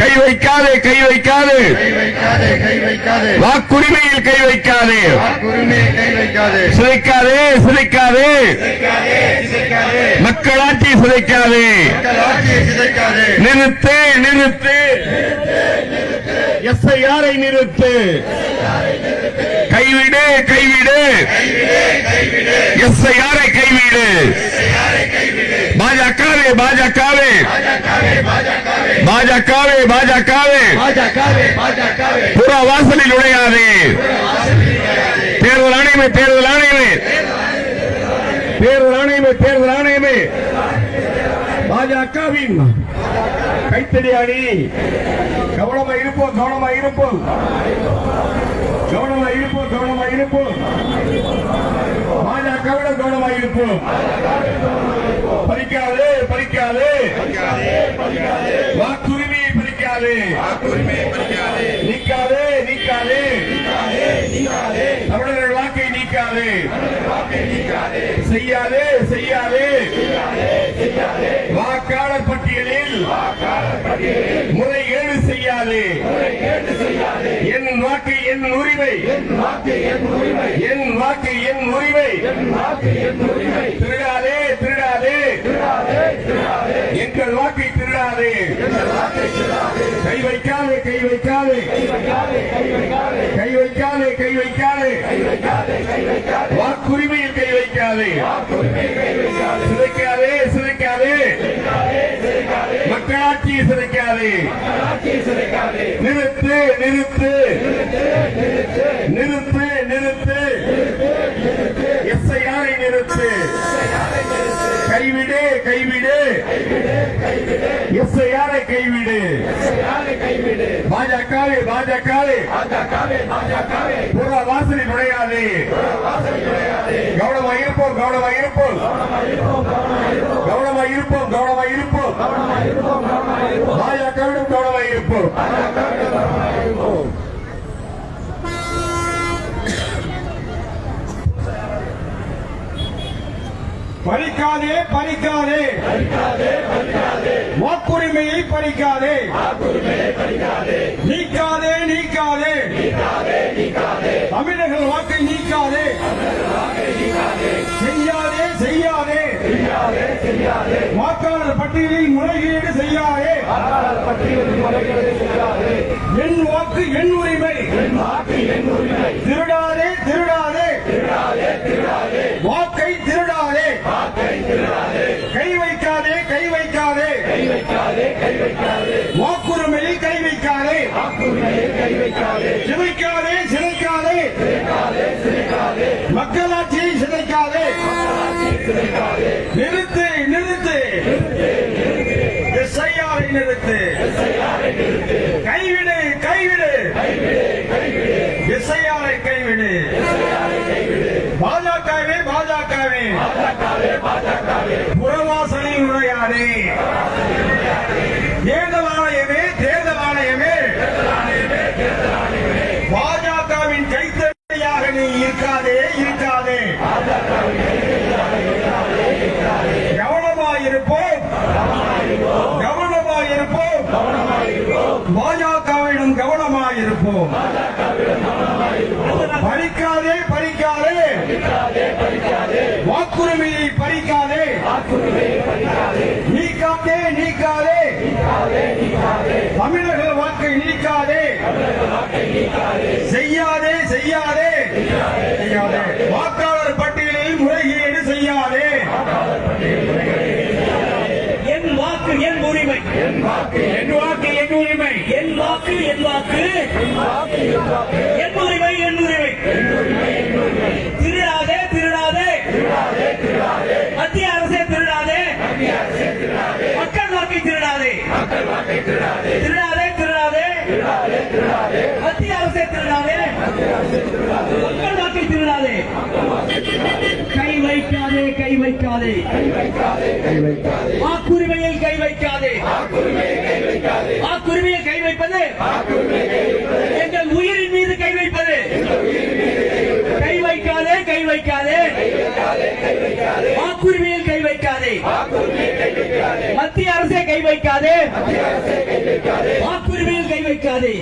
கை வைக்காதே கை வைக்காதே. வாக்குரிமையில் கை வைக்காதே. சிதைக்காதே சிதைக்காதே. மக்களாட்சி சிதைக்காதே. நிறுத்து நிறுத்து. எஸ்ஐஆரை நிறுத்து. கைவிடு கைவிடு. எஸ்ஐஆரை கைவிடு பாஜகவே பாஜகவே பாஜகவே பாஜகவே. பாஜகவே பாஜகவே. புற வாசலில் நுழையாதே. தேர்தல் ஆணையமே தேர்தல் ஆணையமே. தேர்தல் ஆணையமே தேர்தல் ஆணையமே. பாஜகவின் கைத்தடி அணி. கவனமா இருப்போம் கவனமா இருப்போம். கவனமா இருப்போம் கவனமா இருப்போம். பாஜகவிட கவனமா இருப்போம். பறிக்காதே பறிக்காதே வாக்குரிமையை பறிக்காதே நீக்காதே நீக்காதே. தமிழர்கள் வாக்கை நீக்காதே. செய்யாதே செய்யாதே. வாக்காளர் பட்டியலில் முறைகேடு செய்யாதே. என் வாக்கு என் உரிமை. என் வாக்கு என் உரிமை. திருடாதே திருடாதே. எங்கள் வாக்கை திருடாதே. கை வைக்காதே கை வைக்காதே. கை வைக்காதே கை வைக்காதே. வாக்குரிமையில் கை வைக்காதே. சிதைக்காதே நிறுத்து நிறுத்து. நிறுத்து நிறுத்து. எஸ்ஐஆரை நிறுத்து. கைவிடு கைவிடு. எஸ்ஐஆரை கைவிடு. பாஜகவே பாஜகவே. புற வாசலில் நுழையாதே. கவனமா இருப்போம் கவனமா இருப்போம் கவனமா இருப்போம் கவனமா இருப்போம் பறிக்காதே பறிக்காதே. வாக்குரிமையை பறிக்காதே. நீக்காதே நீக்காதே. தமிழர்கள் வாக்கை நீக்காதே. செய்யாதே செய்யாதே. வாக்காளர் பட்டியலில் முறைகேடு செய்யாதே என் வாக்கு என் உரிமை திருடாதே திருடாதே. வாக்கை திருடாதே கை வைக்காதே கை வைக்காதே வாக்குரிமையில் கை வைக்காதே சிதைக்காதே சிதைக்காதே மக்களாட்சியை சிதைக்காதே எஸ்ஐஆரை கைவிடு. பாஜகவே பாஜகவே. புறவாசலில் நுழையாதே தேர்தல் ஆணையமே தேர்தல் ஆணையமே பாஜகவின் கைத்தறியாக நீ இருக்காதே இருக்காதே. கவனமாயிருப்போம். கவனமாயிருப்போம். பாஜகவிடம் கவனமாயிருப்போம் பறிக்காதே பறிக்காதே வாக்குரிமையை பறிக்காதே. நீக்காதே நீக்காதே. தமிழக வாக்கை நீக்காதே. செய்யாதே செய்யாதே. செய்யாதே வாக்காளர் பட்டியலில் முறைகேடு செய்யாதே. என் வாக்கு என் உரிமை. என் வாக்கு என் உரிமை. என் வாக்கு என் வாக்கு. என் உரிமை திருடாதே திருடாதே மத்திய அரசே திருடாதே மக்கள் வாக்கை திருடாதே கை வைக்காதே கை வைக்காதே. வாக்குரிமையில் கை வைக்காதே. வாக்குரிமையை கை வைப்பது எங்கள் உயிரின் மீது கை வைப்பது. கை வைக்காதே கை வைக்காதே. வாக்குரிமையில் கை வைக்காதே. மத்திய அரசே கை வைக்காதே. வாக்குரிமையில் கை வைக்காதே.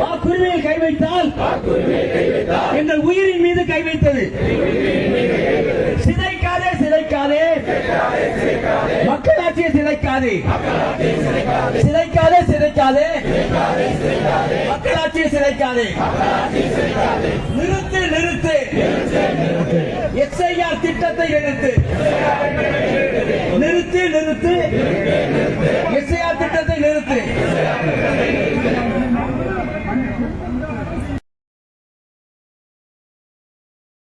வாக்குரிமையில் கை வைத்தால் எங்கள் உயிரின் மீது கை வைத்தது. சிதைக்காதே சிதைக்காதே. மக்களாட்சியை சிதைக்காதே. சிதைக்காதே. சிதைக்காதே. மக்களாட்சியை சிதைக்காதே. நிறுத்து நிறுத்து. திட்டத்தை எடுத்து நிறுத்தி நிறுத்தி